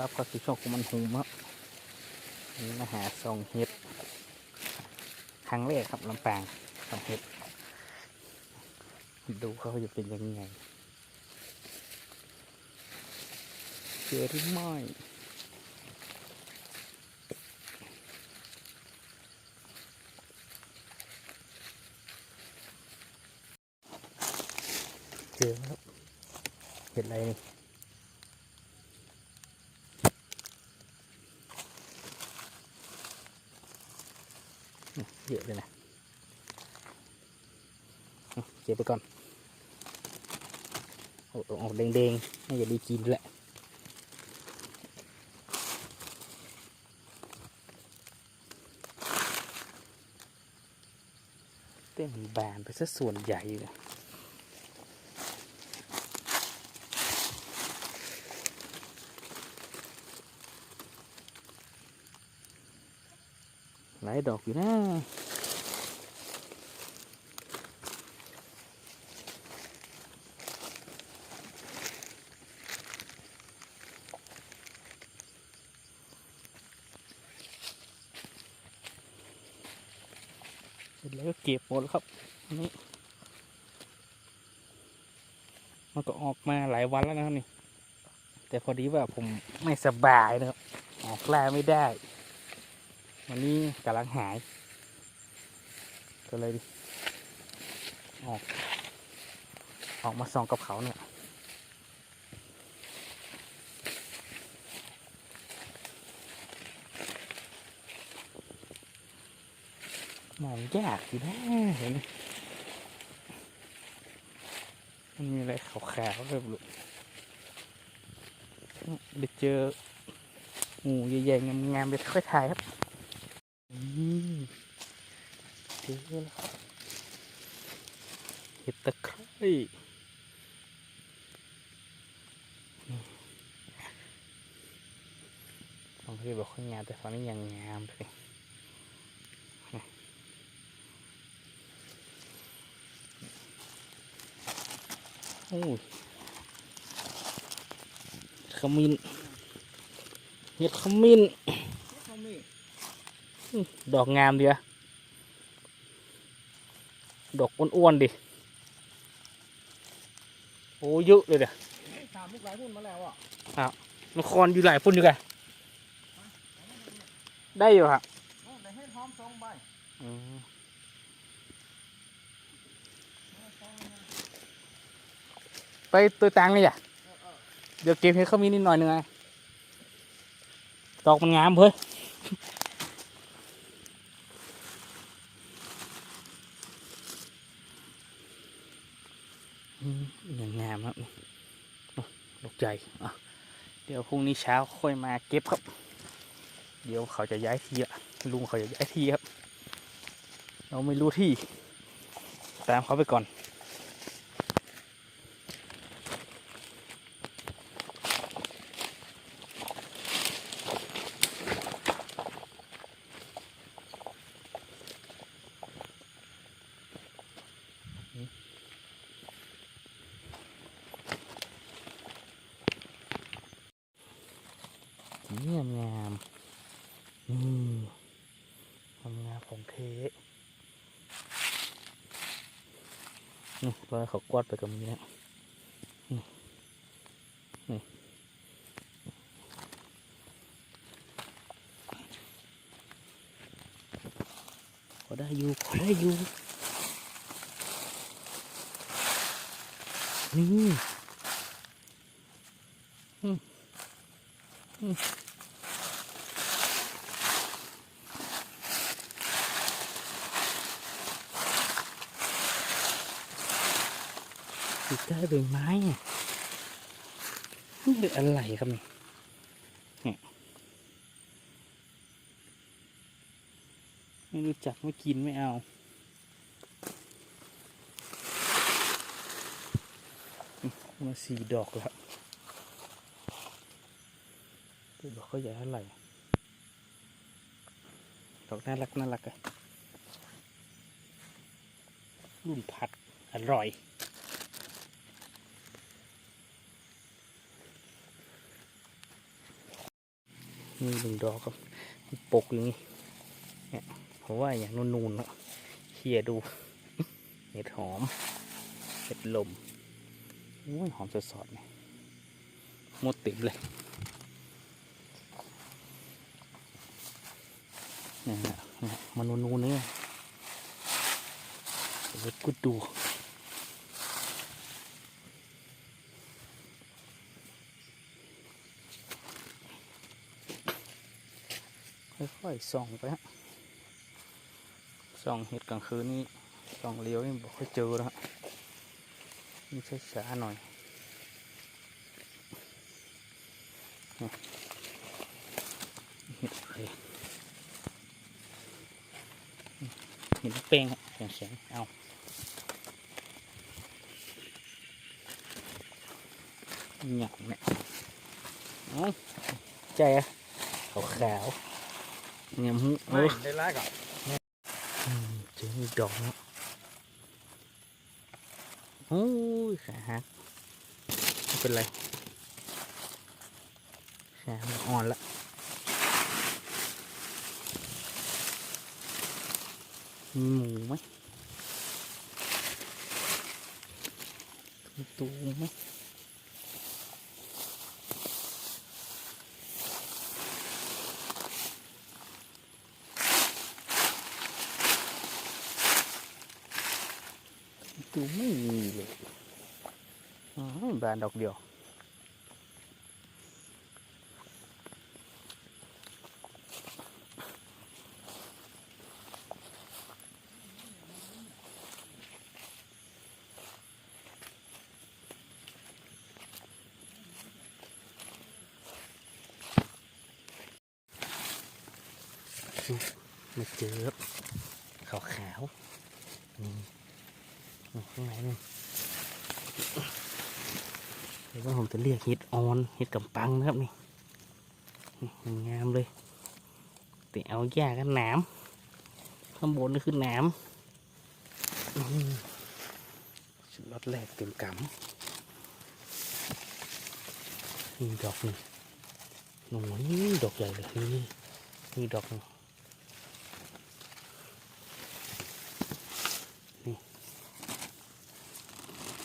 รับก็สิช่องของมันหูมะนี่มาหาซองเห็ดครั้งแรกครับลำปางซองเห็ด ดูเขาจะเป็นยังไงเจอหรือไม่เจอแล้วเห็ดอะไรนี่ เยอะเลยนะเก็บไปก่อนโอ้โหอกแดงๆน่าจะได้กินแหละเต้นมันบานไปซะส่วนใหญ่เลยหลายดอกอยู่นะ เก็บหมดครับนี่มันก็ออกมาหลายวันแล้วนะครับนี่ แต่พอดีว่าผมไม่สบายนะครับออกล่าไม่ได้ วันนี้กำลังหาย ก็เลยออก ออกมาส่องกับเขาเนี่ย องยากอยู่นะเห็นมมันมีอะไรขาวๆเลยลูกเดี๋ยวเจองูใหญ่ๆงามๆไปค่อยถ่ายครับอืมเจอแล้วเห็ดตะไคร้ฝั่งที่บอกค่อยงามแต่ฝั่งนี้ยังงามเลย อ้ยขมิ้นเห็ดขมิ้นอื้อดอกงามเดียวดอกอ้วนๆดิโอ้เยอะเลยเด้อสามลูกหลายพุ่นมาแล้วอะมันคอนอยู่หลายพุ่นอยู่กันได้อยู่ครับเอาได้ให้พร้อมสองใบ อืม ไปตัวตังเลยอะเดี๋ยวเก็บเห็ดขามิ้นนิดหน่อยหนึงไงดอกมันงามเพ้ยอืมอย่างงามครับตกใจอะเดี๋ยวพรุ่งนี้เช้าค่อยมาเก็บครับ เดี๋ยวเขาจะย้ายที่อะลุงเขาจะย้ายที่ครับ เราไม่รู้ที่ ตามเขาไปก่อน เงียบงาม นี่ความงามของเทนี่รอยเขากวาดไปกับมีนะนี่ยนี่พอได้อยู่พอได้อยู่ นี่อืมอืม อยู่ใต้ใบไม้อะนี่คืออะไรครับนี่ไม่รู้จักไม่กินไม่เอาอมาสี่ดอกแล้วดูดอกเขาใหญ่เท่าไหร่ดอกน่ารักน่ารักอะรุ่นพัดอร่อย มีหนึ่งดอกครับปกอย่างนี้เนี่ยเพราะว่าอย่างนูนๆเนาะเขี่ยดูเห็ดหอมเห็ดลมโอ้ยหอมสดๆเนี่ยหมดติ่มเลยเนี่ยฮะมันนูนๆเนี่ยเห็ดกุด ค่อยๆส่องไปฮะส่องเห็ดกลางคืนนี่ส่องเลี้ยวนี่บอกค่อยเจอแล้วฮะนี่ช้าๆหน่อยเห็ดอะไรเห็ดเป้งฮะแข็งๆเอาหยักเนี่ยเอใจอะขาวๆ เนี่ยมึงเอไม่อได้แรกอะอืมเดอกแล้วโอ้ยขาหักไม่เป็นไรขามันอ่อนละมีหมูไหมมีตูไหมตูไม่มีเลยอ๋อบานดอกเดียว มาเจอขาวขาวๆนี่นี่ ข้างในนี่เดี๋ยวว่าผมจะเรียกเห็ดออนเห็ดกำปังนะครับนี่งามเลยแต่เอาหญ้ากันหนามข้างบนนี่คือหนามชุดรถแรกเต็มกำนี่ดอกนี่โอ้ยดอกใหญ่เลยนี่นี่ดอกนึ่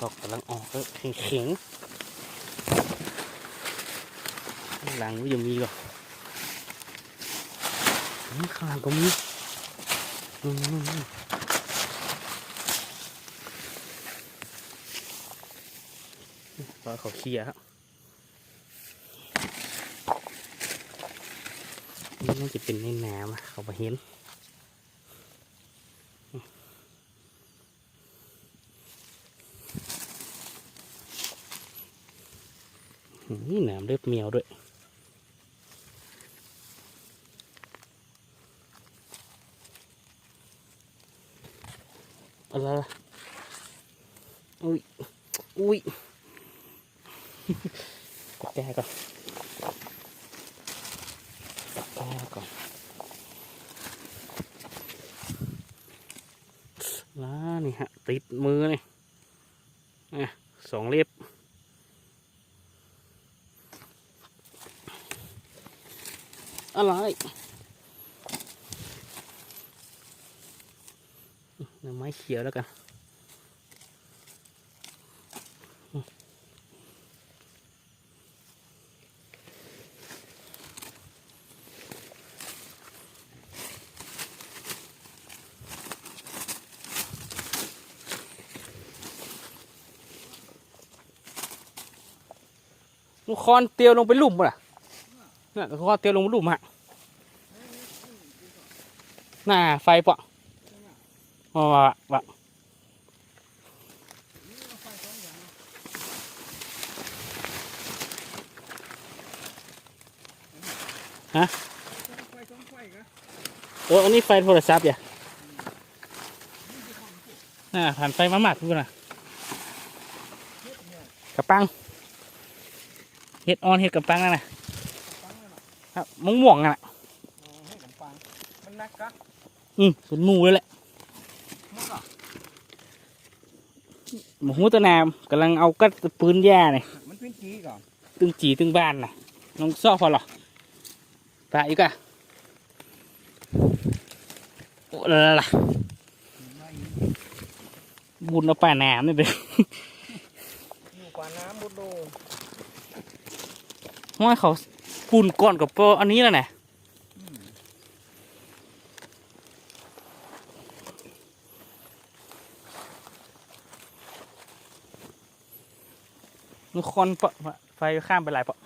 ดอกกำลังออกแล้วแข็งแข็งๆข้างหลังก็ยังมีก่อนอืมข้างหลังก็มีอืมรอเขาเคลียร์ครับนี่น่าจะเป็นในน้ำเขาไปเห็น หนามเล็บเมียวด้วยอะไรล่ะอุ้ย อุ้ยกดแก้ก่อนกดแก้ก่อนล้วนี่ฮะ ติดมือนี่อะสองเล็บ อะไรเดี๋ยวไม้เขียวแล้วกันลูกคอนเตียวลงไปลุ่มป่ะน่ะลูกคอนเตียวลงไปลุ่มฮะน่าไฟปะว่าวะวะฮะไฟสองไฟกะเอออันนี้ไฟโทรศัพท์อย่าน่าผ่านไฟมาหมัดพูดนะกระปังเห็ดออนเห็ดกระปังนั่นน่ะปังนั่นน่ะครับมะม่วงนั่นน่ะอ๋อให้ผมปังมันนักกะอืมเป็นหมูเลยแหละ มุกอะ หมูตะนามกำลังเอากัดปืนหญ้าเนี่ยมันเป็นจีก่อนตึงจีตึงบ้านน่ะน้องซ่อพอหรอปลาอีกอะโอ้ละละบุญเอาปลาหนามนี่เด้ออยู่กว่าน้ำบุดโดห้อยเขาปุ่นก่อนกับปออันนี้แล้วนะ มีคนปะไฟข้ามไปหลายปะ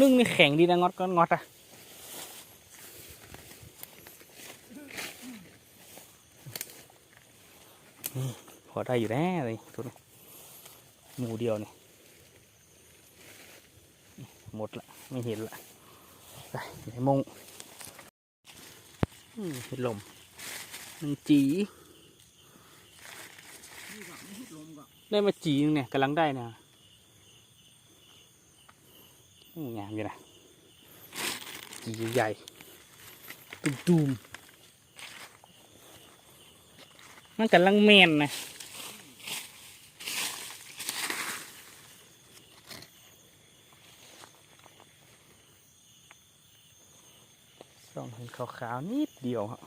นึ่งนี่แข็งดีนะงอดก็งอดอะพอได้อยู่แน่เลยตัวนี้หมูเดียวนี่ หมดละไม่เห็นละไปไหนมงเห็นลมหนึ่งจีได้มาจีนึงเนี่ยกำลังได้นะงามอยู่นะจีใหญ่ตุ้มๆมันกำลังแมนนะส่องเห็น ขาวๆนิดเดียวครับ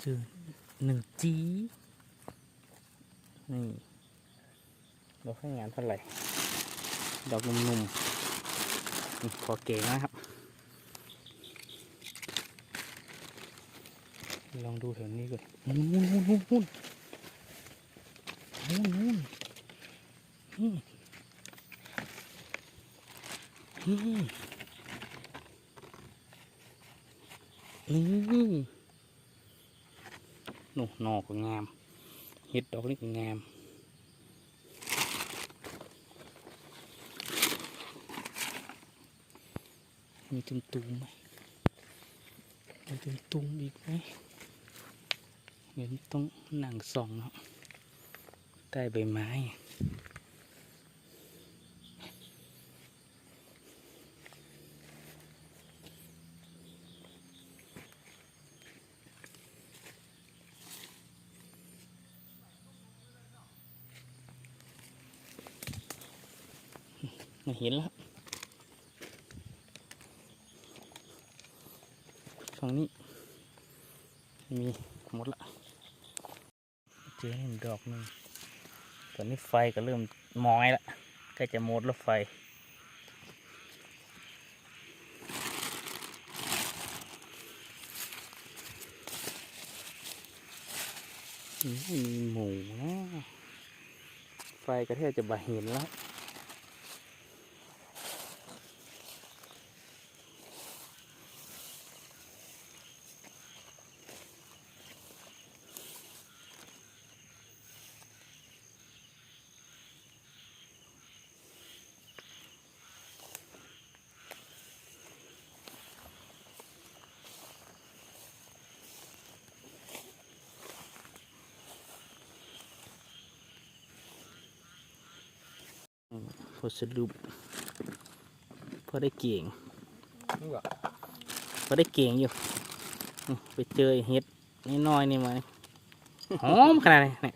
เจอหนึ่งจีนี่ดอกให้งานเท่าไหร่ ดอกนุ่มๆนี่พอเก่งนะครับ ลองดูแถวนี้ก่อนนู่นนู่นนู่นนู่นนู่น นี่นี่หนูหนอกงามเห็ดดอกนี่ก็งามมีตุ่มตุ่มไหมมีตุ่มตุ่มอีกไหมเห็นต้องหนังส่องเนาะใต้ใบไม้ เห็นแล้ว ฝั่งนี้ มีหมดละ เจอหนึ่งดอกหนึ่งตอนนี้ไฟก็เริ่มมอยละใกล้จะหมดแล้วไฟมีหมูนะไฟก็แทบจะบ่เห็นแล้ว พอสรุปพอได้เก่งนี่ก็พอได้เก่งอยู่อืมไปเจอไอ้เห็ดนี่น้อยๆนี่มาหอมขนาดนี้เนี่ย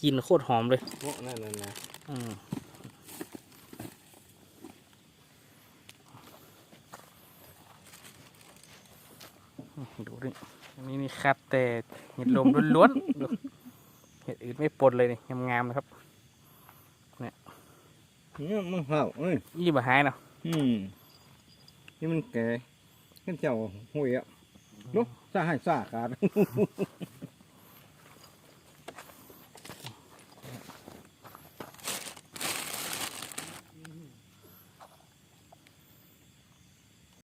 กินโคตรหอมเลยโอ้นั่นนั่นนะอืมดูดิอันนี้นี่คัดแต่เห็ดลมล้วนๆดูเห็ดอื่นไม่ปนเลยนี่งามๆนะครับเนี่ยมันเห่าเอ้ยยี่บะหายเนาะอืมนี่มันแก่ขึ้นเจ้าหุยอะเนาะซ่าให้ซ่าขาด